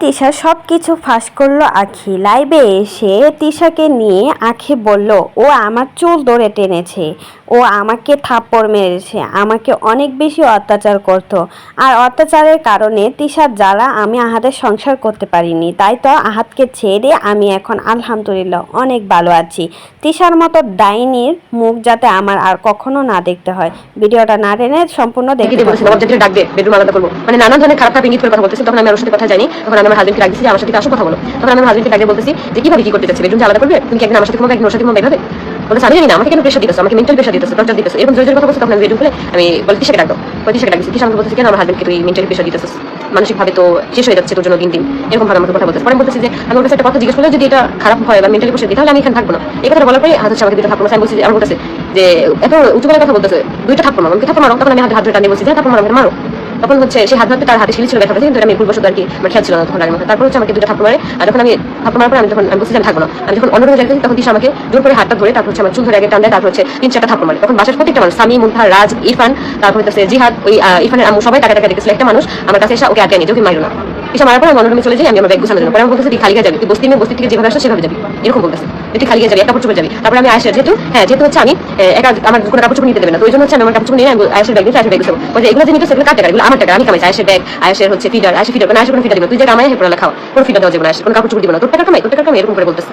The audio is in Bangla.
তিশা সব কিছু ফাঁস করল আখি। লাইভে এসে তিশাকে নিয়ে আখি বলল ও আমার চুল ধরে টেনেছে। ও আমাকে থাপ্পড় মেরেছে। আমাকে অনেক বেশি অত্যাচার করত। আর অত্যাচারের কারণে তিশার জ্বালা আমি আহাদের সংসার করতে পারিনি। তাই তো আহাতকে ছেড়ে আমি এখন আলহামদুলিল্লাহ অনেক ভালো আছি। তিশার মতো ডাইনির মুখ যাতে আমার আর কখনো না দেখতে হয়। ভিডিওটা না টেনে সম্পূর্ণ দেখতে ডাকবে বেডরুম আলাদা করব। মানে নানান ধরনের খারাপ খারাপ ইঙ্গিত করে কথা বলতেছি তখন আমি সাথে কথা জানি তখন আমি আমার হাজবেন্ডকে ডাকছি আমার সাথে আসো, কথা বলো। তখন আমি আমার হাজবেন্ডকে ডাকে বলতেছি, যে কীভাবে কি করতে চাচ্ছি বেডরুম আলাদা করবে? তুমি কি একদিন আমার সাথে ঘুমাবে, একদিন ওর সাথে ঘুমাবে? এভাবে বলতে আমি জানি না, আমাকে কেন প্রেশার দিতেছো? আমাকে মেন্টাল প্রেশার দিতেছো টর্চার দিতেছো? এরকম জোরে জোরে কথা বলছে তখন আমি বেডরুম খুলে আমি বলে তিশাকে ডাকবো? বলে তিশাকে ডাকছি তিশা আমাকে বলতেছে? কেন আমার হাজবেন্ডকে তুই মেন্টালি প্রেশার দিতেছিস? মানসিকভাবে তো শেষ হয়ে যাচ্ছে তোর জন্য দিন দিন। এরকম ভাবে আমাকে কথা বলতেছে। পরে বলতেছি যে, আমি ওর কাছে একটা কথা জিজ্ঞেস করলে যদি এটা খারাপ হয় বা মেন্টালি প্রেশার দিই, তাহলে আমি এখানে থাকব না। এই কথাটা বলার পরে হচ্ছে আমাকে থাপ্পড় মারছে। আমি বলছি আমার বলতেছে যে, এত উঁচু কথা বলতেছে, দুইটা থাপ্পড় মারো। আমাকে থাপ্পড় মারো। তখন আমি হাত ধরে টানিয়ে বলছি যে থাপ্পড় মারো মারো। তখন হচ্ছে সে হাত হাতে তার হাতে ছিল ব্যথা কিন্তু আমি ভুলবশত আর কি আমার খেয়াল ছিল না তখন মাথায়। তারপর হচ্ছে আমাকে দুটো থাপ্পড় মারে, আর যখন আমি থাপ্পড় মারার পরে আমি যখন আমি বুঝতে আমি থাকব না। আমি যখন অন্য রুমে যাইতেছি তখন দিশা আমাকে জোর করে হাতটা ধরে তারপর হচ্ছে আমার চুল ধরে আগে টান দেয় তারপর হচ্ছে তিন চারটা থাপ্পড় মারে। তখন বাসার প্রত্যেকটা মানুষ সামি মুন্থা রাজ, ইরফান, তারপর হচ্ছে জিহাদ, ওই ইরফানের আম্মু সবাই টাকা টাকা দেখেছিল একটা মানুষ আমার কাছে এসে ওকে আটকে নিয়ে ওকে মাইল না। এসে মারার আমি চলে যাই, আমি আমার ব্যাগ গুছানোর জন্য। তুই খালি গায়ে যাবি, তুই বস্তি বস্তি থেকে যেভাবে আসো সেভাবে যাবি। এরকম বলতেছে, তুই খালি গায়ে যাবি কাপড় যাবি তারপরে আমি আয়সা যেহেতু হ্যাঁ যেহেতু হচ্ছে আমি একা, আমার কোনো কাপড় চোপড় নিতে দেবে না, তো ওই জন্য হচ্ছে আমি আমার কাপড় চোপড় নিয়ে আয়সের ব্যাগ নিয়ে আয়সের ব্যাগ গুছাবো। বলছে, এগুলো যে নিতে সেগুলো কার টাকা? এগুলো আমার টাকা, আমি কামাইছি আয়সের ব্যাগ আয়সের হচ্ছে ফিডার আয়সের ফিডার মানে আয়সের কোনো ফিডার দিবে তুই যে কামাই হেপড়া খাও কোনো ফিডার দেওয়া যাবে না আয়সের কোনো কাপড় চোপড় দিবে না। তোর টাকা কামাই, তোর টাকা কামাই, এরকম করে বলতেছে।